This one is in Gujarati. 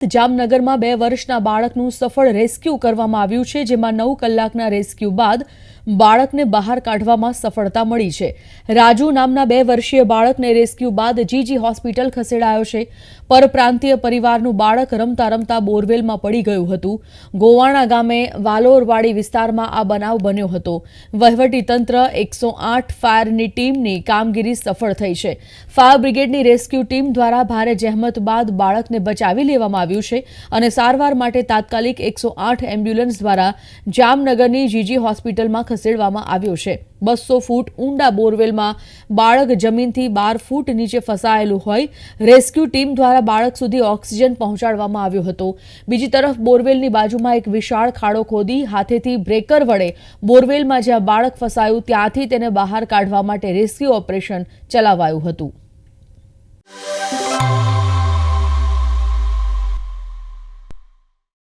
જામનગરમાં બે વર્ષના બાળકનું સફળ રેસ્ક્યુ કરવામાં આવ્યું છે જેમાં નવ કલાકના રેસ્ક્યુ બાદ બાળકને બહાર કાઢવામાં સફળતા મળી છે. રાજુ નામના બે વર્ષીય બાળકને રેસ્ક્યુ બાદ જીજી હોસ્પિટલ ખસેડાયો છે. પરપ્રાંતીય પરિવારનું બાળક રમતા રમતા બોરવેલમાં પડી ગયું હતું. ગોવાણા ગામે વાલોરવાડી વિસ્તારમાં આ બનાવ બન્યો હતો. તંત્ર એકસો આઠ ફાયરની ટીમની કામગીરી સફળ થઈ છે. ફાયર બ્રિગેડની રેસ્ક્યુ ટીમ દ્વારા ભારે જહેમત બાદ બાળકને બચાવી લેવામાં આવ્યું છે અને સારવાર માટે તાત્કાલિક એકસો આઠ એમ્બ્યુલન્સ દ્વારા જામનગરની જીજી હોસ્પિટલમાં ખસેડવામાં આવ્યો છે. બસો ફૂટ ઊંડા બોરવેલમાં બાળક જમીનથી બાર ફૂટ નીચે ફસાયેલું હોય, રેસ્ક્યુ ટીમ દ્વારા બાળક સુધી ઓક્સિજન પહોંચાડવામાં આવ્યો હતો. બીજી તરફ, બોરવેલની બાજુમાં એક વિશાળ ખાડો ખોદી હાથેથી બ્રેકર વડે બોરવેલમાં જ્યાં બાળક ફસાયું, ત્યાંથી તેને બહાર કાઢવા માટે રેસ્ક્યુ ઓપરેશન ચલાવાયું હતું.